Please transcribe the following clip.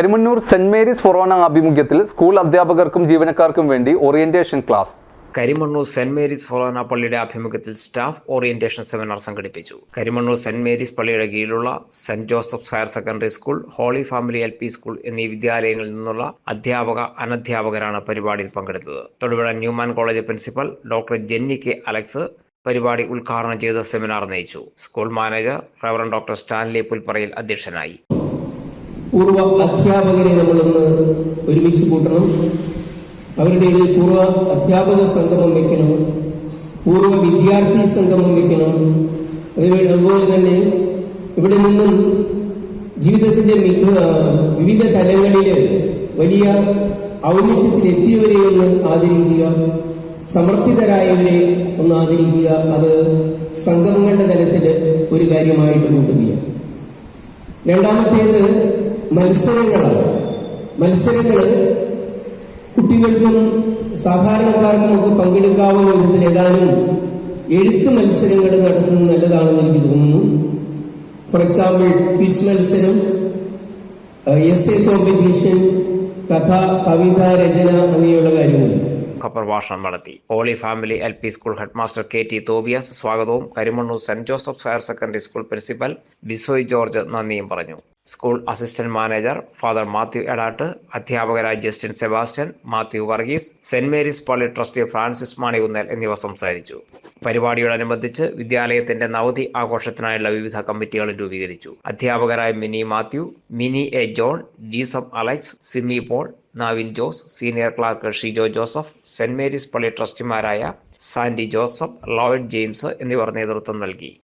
Karimannoor saint Mary's ഫൊറോണ ആഭിമുഖ്യത്തിൽ school അധ്യാപകർക്കും ജീവനക്കാർക്കും വേണ്ടി orientation class Karimannoor saint Mary's forane പള്ളിയുടെ ആഭിമുഖ്യത്തിൽ സ്റ്റാഫ് ഓറിയന്റേഷൻ സെമിനാർ സംഘടിപ്പിച്ചു. കരിമണ്ണൂർ സെന്റ് മേരീസ് പള്ളിയുടെ കീഴിലുള്ള saint Joseph's higher secondary school holy family L P school എന്നീ വിദ്യാലയങ്ങളിൽ നിന്നുള്ള അധ്യാപക അനധ്യാപകരാണ് പരിപാടിയിൽ പങ്കെടുത്തത്. Thodupuzha Newman college principal doctor Jenny K Alex പരിപാടി ഉദ്ഘാടനം ചെയ്ത് സെമിനാർ നയിച്ചു. School manager reverend doctor Stanley Pulpparayil അധ്യക്ഷനായി. പൂർവ അധ്യാപകരെ നമ്മളൊന്ന് ഒരുമിച്ച് കൂട്ടണം. അവരുടെ ഇടയിൽ പൂർവ അധ്യാപക സംഗമം വെക്കണം. പൂർവ വിദ്യാർത്ഥി സംഗമം വെക്കണം. അതുപോലെ തന്നെ ഇവിടെ നിന്നും ജീവിതത്തിന്റെ വിവിധ തലങ്ങളിൽ വലിയ ഔന്നിത്യത്തിൽ എത്തിയവരെ ഒന്ന് ആദരിക്കുക. സമർപ്പിതരായവരെ ഒന്ന് ആദരിക്കുക. അത് സംഗമങ്ങളുടെ തലത്തിൽ ഒരു കാര്യമായിട്ട് കൂട്ടുകയാണ്. രണ്ടാമത്തേത് മത്സരങ്ങളാണ്. മത്സരങ്ങൾ കുട്ടികൾക്കും സാധാരണക്കാർക്കും ഒക്കെ പങ്കെടുക്കാവുന്ന വിധത്തിൽ ഏതാനും എഴുത്ത് മത്സരങ്ങൾ നടത്തുന്നത് നല്ലതാണെന്ന് എനിക്ക് തോന്നുന്നു. ഫോർ എക്സാമ്പിൾ ക്വിസ് മത്സരം എസ് എ കോമ്പറ്റീഷൻ കഥ കവിത രചന അങ്ങനെയുള്ള കാര്യങ്ങൾ. മുഖപ്രഭാഷണം നടത്തി. Holy family L P school headmaster K T Tobias സ്വാഗതവും Karimannoor saint Joseph's higher secondary school principal Bisoy George നന്ദിയും പറഞ്ഞു. School assistant manager father Mathew Edatt അധ്യാപകരായ Justin Sebastian Mathew Varghese saint Mary's പള്ളി ട്രസ്റ്റി ഫ്രാൻസിസ് മാണികുന്നേൽ എന്നിവർ സംസാരിച്ചു. പരിപാടിയോടനുബന്ധിച്ച് വിദ്യാലയത്തിന്റെ നവതി ആഘോഷത്തിനായുള്ള വിവിധ കമ്മിറ്റികൾ രൂപീകരിച്ചു. അധ്യാപകരായ Mini Mathew Mini A John Jeesam Alex Simi Paul Navin Jose senior clerk Shijo Joseph Saint Mary's പള്ളി ട്രസ്റ്റിമാരായ സാൻഡി ജോസഫ് ലോയിഡ് ജെയിംസ് എന്നിവർ നേതൃത്വം നൽകി.